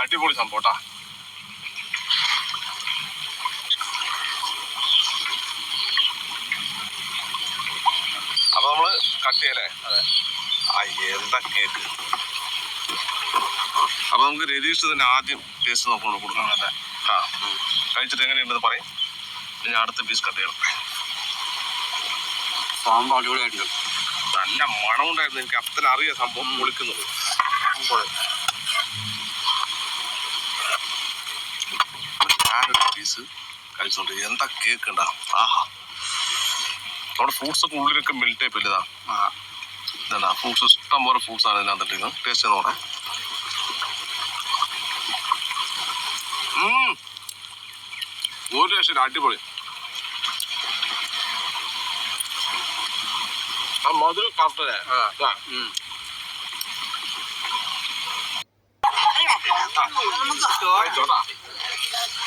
അടിപൊളി സംഭവം കേട്ടാ അപ്പൊ നമ്മൾ കട്ട് ചെയ്യല്ലേ? അതെ. എന്താ കേക്ക്? അപ്പൊ നമുക്ക് രതീഷ് തന്നെ ആദ്യം ടേസ്റ്റ് നോക്കൊണ്ട് കൊടുക്കണം. അതെ. ആ കഴിച്ചിട്ട് എങ്ങനെയുണ്ടെന്ന് പറയും. ഞാൻ അടുത്ത പീസ് കട്ട് ചെയ്യണം. സാമ്പാർ അടിപൊളിയായിട്ടുണ്ട്. നല്ല മണമുണ്ടായിരുന്നു. എനിക്ക് അത്ര അറിയാം സംഭവം പൊളിക്കുന്നത്. ഞാനൊരു പീസ് കഴിച്ചോണ്ട് എന്താ കേക്ക് ഉണ്ടാ ആഹാ. നമ്മുടെ ഫ്രൂട്ട്സ് ഒക്കെ ഉള്ളിലൊക്കെ മെൽറ്റ് ആയി ഇല്ലതാ ഇതാ? ഫ്രൂട്ട്സ് ഇഷ്ടം പോലെ ഫ്രൂട്ട്സ് ആണ് ഇതിനകത്ത് ടേസ്റ്റ് ചെയ്ത് നോടെ ഒരു ലക്ഷം അടിപൊളി. ആ മധുരം കറക്റ്റല്ലേ ആ. ചോട്ടാ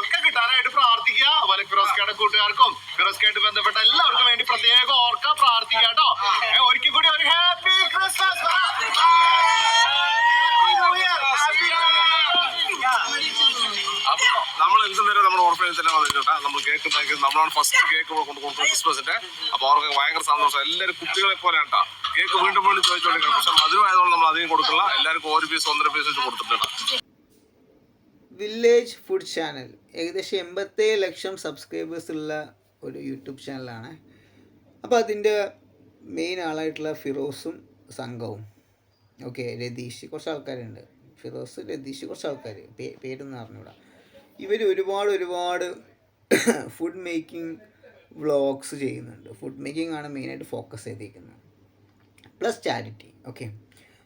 ഒക്കെ കിട്ടാനായിട്ട് പ്രാർത്ഥിക്കുക. അതുപോലെ ഫിറോസ്കയുടെ കൂട്ടുകാർക്കും ഫിറോസ്കയായിട്ട് ബന്ധപ്പെട്ട എല്ലാവർക്കും വേണ്ടി പ്രത്യേകം ഓർക്ക പ്രാർത്ഥിക്കുക കേട്ടോ. ഒരിക്കൽ കൂടി ഒരു ഹാപ്പി ക്രിസ്മസ്. നമ്മൾ എന്ത് നേരം നമ്മുടെ തന്നെ വന്നിട്ടാ നമ്മൾ കേക്ക് ഉണ്ടാക്കി നമ്മളാണ് ഫസ്റ്റ് കേക്ക് കൊണ്ട് കൊടുക്കുന്നത് ക്രിസ്മസിന്റെ. അപ്പൊ അവർക്ക് ഭയങ്കര സന്തോഷം. എല്ലാവരും കുട്ടികളെ പോലെ കേട്ടാ. കേക്ക് വീണ്ടും വീണ്ടും ചോദിച്ചോണ്ടിരിക്കണം. പക്ഷെ മധുരമായതുകൊണ്ട് നമ്മൾ അധികം കൊടുക്കില്ല. എല്ലാവർക്കും ഒരു പീസ് ഒന്നര പീസ് വെച്ച് കൊടുത്തിട്ടുണ്ട് വില്ലേജ് ഫുഡ് ചാനൽ. ഏകദേശം എൺപത്തേഴ് ലക്ഷം സബ്സ്ക്രൈബേഴ്സുള്ള ഒരു യൂട്യൂബ് ചാനലാണ്. അപ്പോൾ അതിന്റെ മെയിൻ ആളായിട്ടുള്ള ഫിറോസും സംഘവും. ഓക്കെ രതീഷ്. കുറച്ച് ആൾക്കാരുണ്ട്. ഫിറോസ് രതീഷ് കുറച്ച് ആൾക്കാർ പേ പേരൊന്നും അറിഞ്ഞൂടാ. ഇവർ ഒരുപാട് ഒരുപാട് ഫുഡ് മേക്കിംഗ് വ്ളോഗ്സ് ചെയ്യുന്നുണ്ട്. ഫുഡ് മേക്കിംഗ് ആണ് മെയിനായിട്ട് ഫോക്കസ് ചെയ്തിരിക്കുന്നത് പ്ലസ് ചാരിറ്റി ഓക്കെ.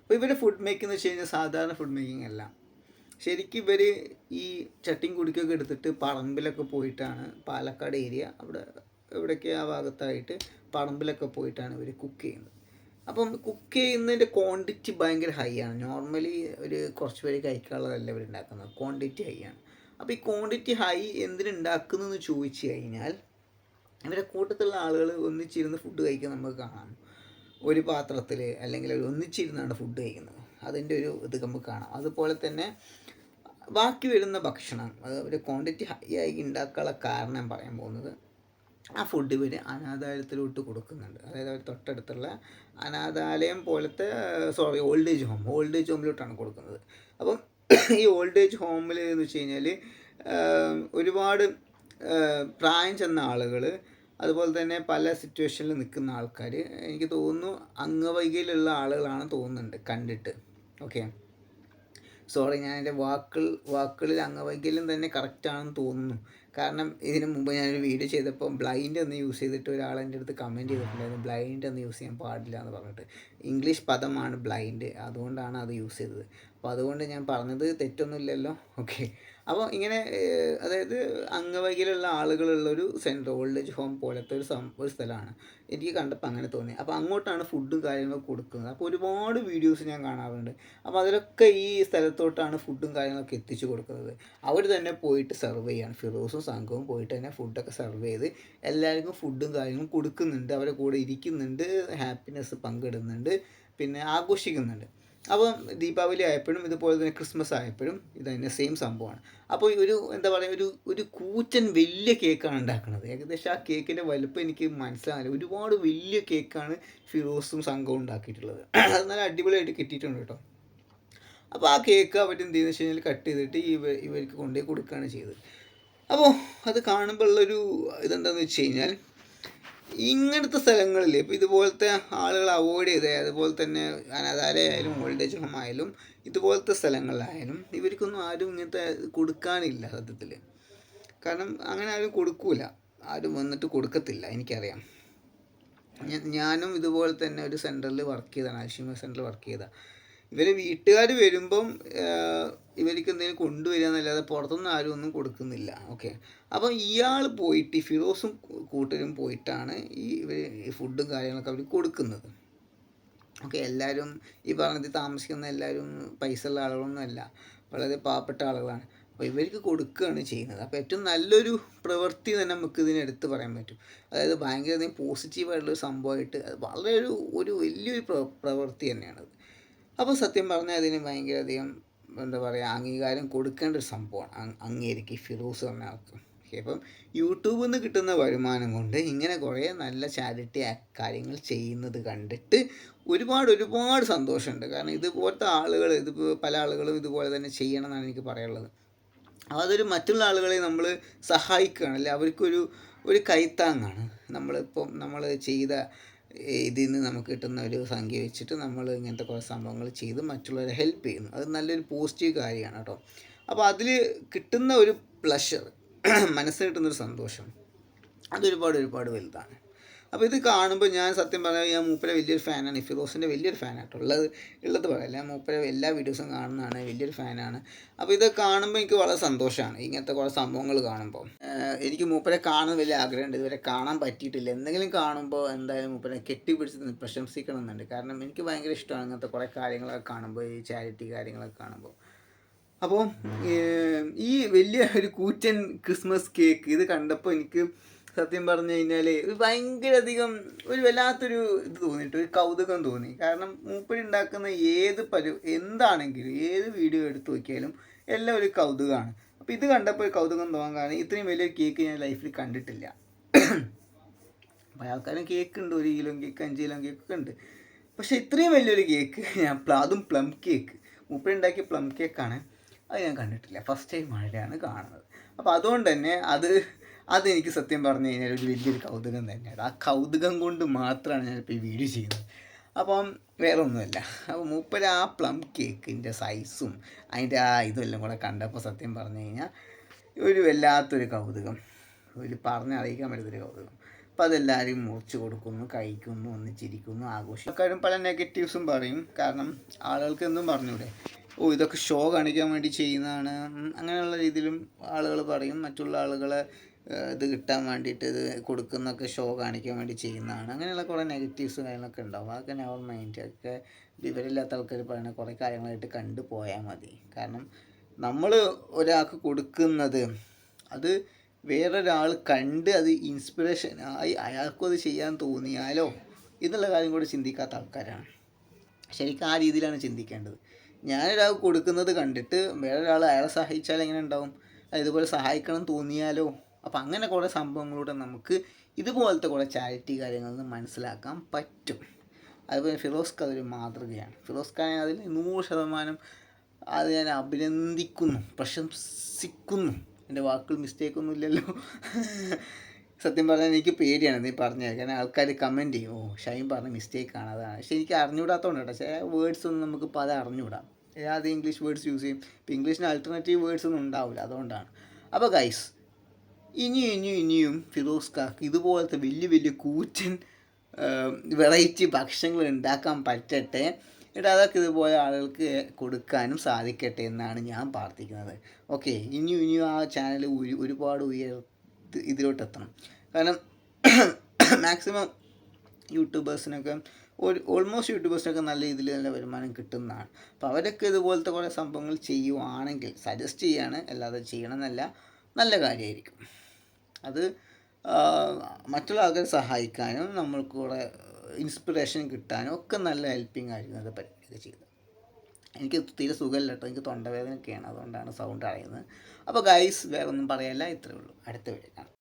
അപ്പോൾ ഇവർ ഫുഡ് മേക്കിംഗ് എന്ന് വെച്ച് കഴിഞ്ഞാൽ സാധാരണ ഫുഡ് മേക്കിംഗ് അല്ല. ശരിക്കും ഇവർ ഈ ചട്ടിയും കുടിക്കൊക്കെ എടുത്തിട്ട് പറമ്പിലൊക്കെ പോയിട്ടാണ് പാലക്കാട് ഏരിയ അവിടെ എവിടെയൊക്കെ ആ ഭാഗത്തായിട്ട് പറമ്പിലൊക്കെ പോയിട്ടാണ് ഇവർ കുക്ക് ചെയ്യുന്നത്. അപ്പം കുക്ക് ചെയ്യുന്നതിന്റെ ക്വാണ്ടിറ്റി ഭയങ്കര ഹൈ ആണ്. നോർമലി ഒരു കുറച്ച് പേര് കഴിക്കാനുള്ളതല്ല ഇവർ ഉണ്ടാക്കുന്നത്. ക്വാണ്ടിറ്റി ഹൈ ആണ്. അപ്പോൾ ഈ ക്വാണ്ടിറ്റി ഹൈ എന്തിനുണ്ടാക്കുന്നതെന്ന് ചോദിച്ചു കഴിഞ്ഞാൽ ഇവരെ കൂട്ടത്തിലുള്ള ആളുകൾ ഒന്നിച്ചിരുന്ന് ഫുഡ് കഴിക്കാൻ നമുക്ക് കാണാം. ഒരു പാത്രത്തിൽ അല്ലെങ്കിൽ ഒരു ഒന്നിച്ചിരുന്നാണ് ഫുഡ് കഴിക്കുന്നത്. അതിന്റെ ഒരു ഇത് നമുക്ക് കാണാം. അതുപോലെ തന്നെ ബാക്കി വരുന്ന ഭക്ഷണം അത് ഒരു ക്വാണ്ടിറ്റി ഹൈ ആയി ഉണ്ടാക്കാനുള്ള കാരണം പറയാൻ പോകുന്നത് ആ ഫുഡ് ഇവർ അനാഥാലയത്തിലോട്ട് കൊടുക്കുന്നുണ്ട്. അതായത് അവർ തൊട്ടടുത്തുള്ള അനാഥാലയം പോലത്തെ sorry old age home old age ഹോമിലോട്ടാണ് കൊടുക്കുന്നത്. അപ്പം ഈ ഓൾഡ് ഏജ് ഹോമിൽ എന്ന് വെച്ച് കഴിഞ്ഞാൽ ഒരുപാട് പ്രായം ചെന്ന ആളുകൾ അതുപോലെ തന്നെ പല സിറ്റുവേഷനിൽ നിൽക്കുന്ന ആൾക്കാർ എനിക്ക് തോന്നുന്നു അംഗവൈകല്യമുള്ള ആളുകളാണ് തോന്നുന്നുണ്ട് കണ്ടിട്ട്. ഓക്കെ സോറി ഞാൻ എന്റെ വാക്കുകൾ വാക്കുകളിൽ അംഗവൈകല്യം തന്നെ കറക്റ്റാണെന്ന് തോന്നുന്നു. കാരണം ഇതിന് മുമ്പ് ഞാനൊരു വീഡിയോ ചെയ്തപ്പോൾ ബ്ലൈൻഡ് എന്ന് യൂസ് ചെയ്തിട്ട് ഒരാൾ എന്റെ അടുത്ത് കമന്റ് ചെയ്തിട്ടുണ്ടായിരുന്നു ബ്ലൈൻഡ് എന്ന് യൂസ് ചെയ്യാൻ പാടില്ല എന്ന് പറഞ്ഞിട്ട്. ഇംഗ്ലീഷ് പദമാണ് ബ്ലൈൻഡ് അതുകൊണ്ടാണ് അത് യൂസ് ചെയ്തത്. അപ്പോൾ അതുകൊണ്ട് ഞാൻ പറഞ്ഞത് തെറ്റൊന്നുമില്ലല്ലോ. ഓക്കെ. അപ്പോൾ ഇങ്ങനെ അതായത് അംഗവൈകല്യമുള്ള ആളുകളുള്ളൊരു സെന്റർ ഓൾഡ് ഏജ് ഹോം പോലത്തെ ഒരു സം ഒരു സ്ഥലമാണ്. എനിക്ക് കണ്ടപ്പോൾ അങ്ങനെ തോന്നി. അപ്പോൾ അങ്ങോട്ടാണ് ഫുഡും കാര്യങ്ങളൊക്കെ കൊടുക്കുന്നത്. അപ്പോൾ ഒരുപാട് വീഡിയോസ് ഞാൻ കാണാറുണ്ട്. അപ്പോൾ അതിലൊക്കെ ഈ സ്ഥലത്തോട്ടാണ് ഫുഡും കാര്യങ്ങളൊക്കെ എത്തിച്ചു കൊടുക്കുന്നത്. അവർ തന്നെ പോയിട്ട് സെർവ് ചെയ്യാണ്. ഫിറോസും സംഘവും പോയിട്ട് തന്നെ ഫുഡൊക്കെ സെർവ് ചെയ്ത് എല്ലാവർക്കും ഫുഡും കാര്യങ്ങളും കൊടുക്കുന്നുണ്ട്. അവരെ കൂടെ ഇരിക്കുന്നുണ്ട്. ഹാപ്പിനെസ് പങ്കിടുന്നുണ്ട്. പിന്നെ ആഘോഷിക്കുന്നുണ്ട്. അപ്പം ദീപാവലി ആയപ്പോഴും ഇതുപോലെ തന്നെ ക്രിസ്മസ് ആയപ്പോഴും ഇത് തന്നെ സെയിം സംഭവമാണ്. അപ്പോൾ ഒരു എന്താ പറയുക ഒരു ഒരു കൂറ്റൻ വലിയ കേക്കാണ് ഉണ്ടാക്കുന്നത്. ഏകദേശം ആ കേക്കിന്റെ വലുപ്പം എനിക്ക് മനസ്സിലാകില്ല ഒരുപാട് വലിയ കേക്കാണ് ഫിറോസും സംഘവും ഉണ്ടാക്കിയിട്ടുള്ളത്. അത് നല്ല അടിപൊളിയായിട്ട് കിട്ടിയിട്ടുണ്ട് കേട്ടോ. അപ്പോൾ ആ കേക്ക് അവർ എന്ത് ചെയ്യുന്നത് വെച്ച് കഴിഞ്ഞാൽ കട്ട് ചെയ്തിട്ട് ഇവ ഇവർക്ക് കൊണ്ടുപോയി കൊടുക്കുകയാണ് ചെയ്തത്. അപ്പോൾ അത് കാണുമ്പോൾ ഉള്ളൊരു ഇതെന്താണെന്ന് വെച്ച് കഴിഞ്ഞാൽ ഇങ്ങനത്തെ സ്ഥലങ്ങളിൽ ഇപ്പോൾ ഇതുപോലത്തെ ആളുകൾ അവോയ്ഡ് ചെയ്ത് അതുപോലെ തന്നെ അനാഥാലയായാലും ഓൾഡ് ഏജ് ഹോം ആയാലും ഇതുപോലത്തെ സ്ഥലങ്ങളിലായാലും ഇവർക്കൊന്നും ആരും ഇങ്ങനത്തെ കൊടുക്കാനില്ല സത്യത്തിൽ കാരണം അങ്ങനെ ആരും കൊടുക്കൂല. ആരും വന്നിട്ട് കൊടുക്കത്തില്ല എനിക്കറിയാം. ഞാനും ഇതുപോലെ തന്നെ ഒരു സെന്ററിൽ വർക്ക് ചെയ്താണ് ആശുപത്രി സെന്ററിൽ വർക്ക് ചെയ്ത ഇവരെ വീട്ടുകാർ വരുമ്പം ഇവർക്ക് എന്തെങ്കിലും കൊണ്ടുവരിക എന്നല്ലാതെ പുറത്തുനിന്ന് ആരും ഒന്നും കൊടുക്കുന്നില്ല. ഓക്കെ അപ്പം ഇയാൾ പോയിട്ട് ഈ ഫിറോസും കൂട്ടരും പോയിട്ടാണ് ഈ ഇവർ ഫുഡും കാര്യങ്ങളൊക്കെ അവർ കൊടുക്കുന്നത്. ഓക്കെ എല്ലാവരും ഈ പറഞ്ഞത് താമസിക്കുന്ന എല്ലാവരും പൈസ ഉള്ള ആളുകളൊന്നുമല്ല വളരെ പാവപ്പെട്ട ആളുകളാണ്. അപ്പോൾ ഇവർക്ക് കൊടുക്കുകയാണ് ചെയ്യുന്നത്. അപ്പോൾ ഏറ്റവും നല്ലൊരു പ്രവൃത്തി തന്നെ നമുക്ക് ഇതിനെടുത്ത് പറയാൻ പറ്റും. അതായത് ഭയങ്കര പോസിറ്റീവായിട്ടുള്ളൊരു സംഭവമായിട്ട് അത് വളരെ ഒരു ഒരു വലിയൊരു പ്രവൃത്തി തന്നെയാണത്. അപ്പോൾ സത്യം പറഞ്ഞാൽ അതിന് ഭയങ്കര അധികം എന്താ പറയുക അംഗീകാരം കൊടുക്കേണ്ട ഒരു സംഭവമാണ്. അംഗീകരിക്ക് ഫിറൂസ് പറഞ്ഞ ആൾക്ക്. അപ്പം യൂട്യൂബിൽ നിന്ന് കിട്ടുന്ന വരുമാനം കൊണ്ട് ഇങ്ങനെ കുറേ നല്ല ചാരിറ്റി കാര്യങ്ങൾ ചെയ്യുന്നത് കണ്ടിട്ട് ഒരുപാട് ഒരുപാട് സന്തോഷമുണ്ട്. കാരണം ഇതുപോലത്തെ ആളുകൾ ഇതിപ്പോൾ പല ആളുകളും ഇതുപോലെ തന്നെ ചെയ്യണം എന്നാണ് എനിക്ക് പറയാനുള്ളത്. അതൊരു മറ്റുള്ള ആളുകളെ നമ്മൾ സഹായിക്കുകയാണ്. അല്ലെ അവർക്കൊരു ഒരു കൈത്താങ്ങാണ്. നമ്മളിപ്പം നമ്മൾ ചെയ്ത ഇതിൽ നിന്ന് നമുക്ക് കിട്ടുന്ന ഒരു സംഖ്യ വെച്ചിട്ട് നമ്മൾ ഇങ്ങനത്തെ കുറേ സംഭവങ്ങൾ ചെയ്ത് മറ്റുള്ളവരെ ഹെൽപ്പ് ചെയ്യുന്നു. അത് നല്ലൊരു പോസിറ്റീവ് കാര്യമാണ് കേട്ടോ. അപ്പോൾ അതിൽ കിട്ടുന്ന ഒരു പ്ലഷർ മനസ്സിൽ കിട്ടുന്നൊരു സന്തോഷം അതൊരുപാട് ഒരുപാട് വലുതാണ്. അപ്പോൾ ഇത് കാണുമ്പോൾ ഞാൻ സത്യം പറഞ്ഞാൽ ഞാൻ മൂപ്പരെ വലിയൊരു ഫാനാണ് ഫിറോസിന്റെ വലിയൊരു ഫാനാട്ടോ. ഉള്ളത് ഉള്ളത് പറയല്ല ഞാൻ മൂപ്പരെ എല്ലാ വീഡിയോസും കാണുന്നതാണ് വലിയൊരു ഫാനാണ്. അപ്പോൾ ഇത് കാണുമ്പോൾ എനിക്ക് വളരെ സന്തോഷമാണ് ഇങ്ങനത്തെ കുറേ സംഭവങ്ങൾ കാണുമ്പോൾ. എനിക്ക് മൂപ്പരെ കാണാൻ വലിയ ആഗ്രഹമുണ്ട് ഇതുവരെ കാണാൻ പറ്റിയിട്ടില്ല. എന്തെങ്കിലും കാണുമ്പോൾ എന്തായാലും മൂപ്പരെ കെട്ടിപ്പിടിച്ച് പ്രശംസിക്കണം എന്നുണ്ട് കാരണം എനിക്ക് ഭയങ്കര ഇഷ്ടമാണ് ഇങ്ങനത്തെ കുറേ കാര്യങ്ങളൊക്കെ കാണുമ്പോൾ ഈ ചാരിറ്റി കാര്യങ്ങളൊക്കെ കാണുമ്പോൾ. അപ്പോൾ ഈ വലിയ ഒരു കൂറ്റൻ ക്രിസ്മസ് കേക്ക് ഇത് കണ്ടപ്പോൾ എനിക്ക് സത്യം പറഞ്ഞു കഴിഞ്ഞാൽ ഭയങ്കര അധികം ഒരു വല്ലാത്തൊരു ഇത് തോന്നിയിട്ട് ഒരു കൗതുകം തോന്നി. കാരണം മൂപ്പര് ഉണ്ടാക്കുന്ന ഏത് പരു എന്താണെങ്കിലും ഏത് വീഡിയോ എടുത്തു നോക്കിയാലും എല്ലാം ഒരു കൗതുകമാണ്. അപ്പോൾ ഇത് കണ്ടപ്പോൾ കൗതുകം തോന്നാൻ കാരണം ഇത്രയും വലിയൊരു കേക്ക് ഞാൻ ലൈഫിൽ കണ്ടിട്ടില്ല. ആൾക്കാരും കേക്ക് ഉണ്ട് ഒരു കിലോ കേക്ക് അഞ്ച് കിലോ കേക്ക് ഒക്കെ ഉണ്ട്. പക്ഷേ ഇത്രയും വലിയൊരു കേക്ക് ഞാൻ അതും പ്ലം കേക്ക്. മൂപ്പടി ഉണ്ടാക്കിയ പ്ലം കേക്കാണ്. അത് ഞാൻ കണ്ടിട്ടില്ല. ഫസ്റ്റ് ടൈം മഴയാണ് കാണുന്നത്. അപ്പോൾ അതുകൊണ്ട് തന്നെ അത് അതെനിക്ക് സത്യം പറഞ്ഞു കഴിഞ്ഞാൽ ഒരു വലിയൊരു കൗതുകം തന്നെയാണ്. ആ കൗതുകം കൊണ്ട് മാത്രമാണ് ഞാനിപ്പോൾ ഈ വീഡിയോ ചെയ്യുന്നത്. അപ്പം വേറെ ഒന്നുമല്ല അപ്പോൾ മൂപ്പര് ആ പ്ലം കേക്കിന്റെ സൈസും അതിന്റെ ആ ഇതെല്ലാം കൂടെ കണ്ടപ്പോൾ സത്യം പറഞ്ഞു കഴിഞ്ഞാൽ ഒരു വല്ലാത്തൊരു കൗതുകം. ഒരു പറഞ്ഞറിയിക്കാൻ പറ്റുന്നൊരു കൗതുകം. അപ്പോൾ അതെല്ലാവരും മുറിച്ച് കൊടുക്കുന്നു കഴിക്കുന്നു ഒന്നിച്ചിരിക്കുന്നു ആഘോഷിക്കും ആൾക്കാരും പല നെഗറ്റീവ്സും പറയും. കാരണം ആളുകൾക്ക് എന്തും പറഞ്ഞൂടെ. ഓ ഇതൊക്കെ ഷോ കാണിക്കാൻ വേണ്ടി ചെയ്യുന്നതാണ്. അങ്ങനെയുള്ള രീതിയിലും ആളുകൾ പറയും. മറ്റുള്ള ആളുകളെ ഇത് കിട്ടാൻ വേണ്ടിയിട്ട് ഇത് കൊടുക്കുന്നൊക്കെ ഷോ കാണിക്കാൻ വേണ്ടി ചെയ്യുന്നതാണ്. അങ്ങനെയുള്ള കുറേ നെഗറ്റീവ്സ് കാര്യങ്ങളൊക്കെ ഉണ്ടാവും. അതൊക്കെ നെവർ മൈൻഡ് ഒക്കെ വിവരമില്ലാത്ത ആൾക്കാർ പറയുന്ന കുറേ കാര്യങ്ങളായിട്ട് കണ്ടു പോയാൽ മതി. കാരണം നമ്മൾ ഒരാൾക്ക് കൊടുക്കുന്നത് അത് വേറൊരാൾ കണ്ട് അത് ഇൻസ്പിറേഷൻ ആയി അയാൾക്കും അത് ചെയ്യാൻ തോന്നിയാലോ എന്നുള്ള കാര്യം കൂടി ചിന്തിക്കാത്ത ആൾക്കാരാണ്. ശരിക്കും ആ രീതിയിലാണ് ചിന്തിക്കേണ്ടത്. ഞാനൊരാൾക്ക് കൊടുക്കുന്നത് കണ്ടിട്ട് വേറൊരാൾ അയാളെ സഹായിച്ചാൽ എങ്ങനെ ഉണ്ടാവും? ഇതുപോലെ സഹായിക്കണം തോന്നിയാലോ? അപ്പം അങ്ങനെ കുറേ സംഭവങ്ങളിലൂടെ നമുക്ക് ഇതുപോലത്തെ കുറേ ചാരിറ്റി കാര്യങ്ങളിൽ നിന്ന് മനസ്സിലാക്കാൻ പറ്റും. അതുപോലെ ഫിറോസ് ഖാൻ ഒരു മാതൃകയാണ്. ഫിറോസ് ഖാനെ അതിൽ നൂറ് ശതമാനം അത് ഞാൻ അഭിനന്ദിക്കുന്നു പ്രശംസിക്കുന്നു. എന്റെ വാക്കുകൾ മിസ്റ്റേക്ക് ഒന്നും ഇല്ലല്ലോ. സത്യം പറഞ്ഞാൽ എനിക്ക് പേടിയാണ് നീ പറഞ്ഞത്. കാരണം ആൾക്കാർ കമന്റ് ചെയ്യും ഓ ഷൈൻ പറഞ്ഞ മിസ്റ്റേക്കാണ് അതാണ്. പക്ഷേ എനിക്ക് അറിഞ്ഞുകൂടാത്തതുകൊണ്ട് കേട്ടോ. ചില വേർഡ്സ് ഒന്നും നമുക്ക് പല അറിഞ്ഞുകൂടാ. ഏതാതെ ഇംഗ്ലീഷ് വേർഡ്സ് യൂസ് ചെയ്യും? ഇപ്പോൾ ഇംഗ്ലീഷിന് ആൾട്ടർനേറ്റീവ് വേർഡ്സ് ഒന്നും ഉണ്ടാവില്ല അതുകൊണ്ടാണ്. അപ്പോൾ ഗൈസ് ഇനിയും ഇനിയും ഇനിയും ഫിറോസ് കാക്ക് ഇതുപോലത്തെ വലിയ വലിയ കൂറ്റൻ വെറൈറ്റി ഭക്ഷണങ്ങൾ ഉണ്ടാക്കാൻ പറ്റട്ടെ. എന്നിട്ട് അതൊക്കെ ഇതുപോലെ ആളുകൾക്ക് കൊടുക്കാനും സാധിക്കട്ടെ എന്നാണ് ഞാൻ പ്രാർത്ഥിക്കുന്നത്. ഓക്കെ ഇനിയും ഇനിയും ആ ചാനൽ ഒരുപാട് ഉയർ ഇതിലോട്ട് എത്തണം കാരണം മാക്സിമം യൂട്യൂബേഴ്സിനൊക്കെ ഒരു ഓൾമോസ്റ്റ് യൂട്യൂബേഴ്സിനൊക്കെ നല്ല രീതിയിൽ നല്ല വരുമാനം കിട്ടുന്നതാണ്. അപ്പോൾ അവരൊക്കെ ഇതുപോലത്തെ കുറേ സംഭവങ്ങൾ ചെയ്യുവാണെങ്കിൽ സജസ്റ്റ് ചെയ്യാണ് അല്ലാതെ ചെയ്യണമെന്നല്ല നല്ല കാര്യമായിരിക്കും. അത് മറ്റുള്ള ആൾക്കാരെ സഹായിക്കാനും നമ്മൾക്ക് കൂടെ ഇൻസ്പിറേഷൻ കിട്ടാനും ഒക്കെ നല്ല ഹെൽപ്പിംഗ് ആയിരിക്കും അത് പരിപാടിയൊക്കെ ചെയ്തത് എനിക്ക് തീരെ സുഖമില്ല കേട്ടോ എനിക്ക് തൊണ്ടവേദനയൊക്കെയാണ്. അതുകൊണ്ടാണ് സൗണ്ട് അറിയുന്നത് അപ്പോൾ ഗൈസ് വേറെ ഒന്നും പറയല്ല. ഇത്രയേ ഉള്ളൂ. അടുത്ത വീഡിയോ കാണാം.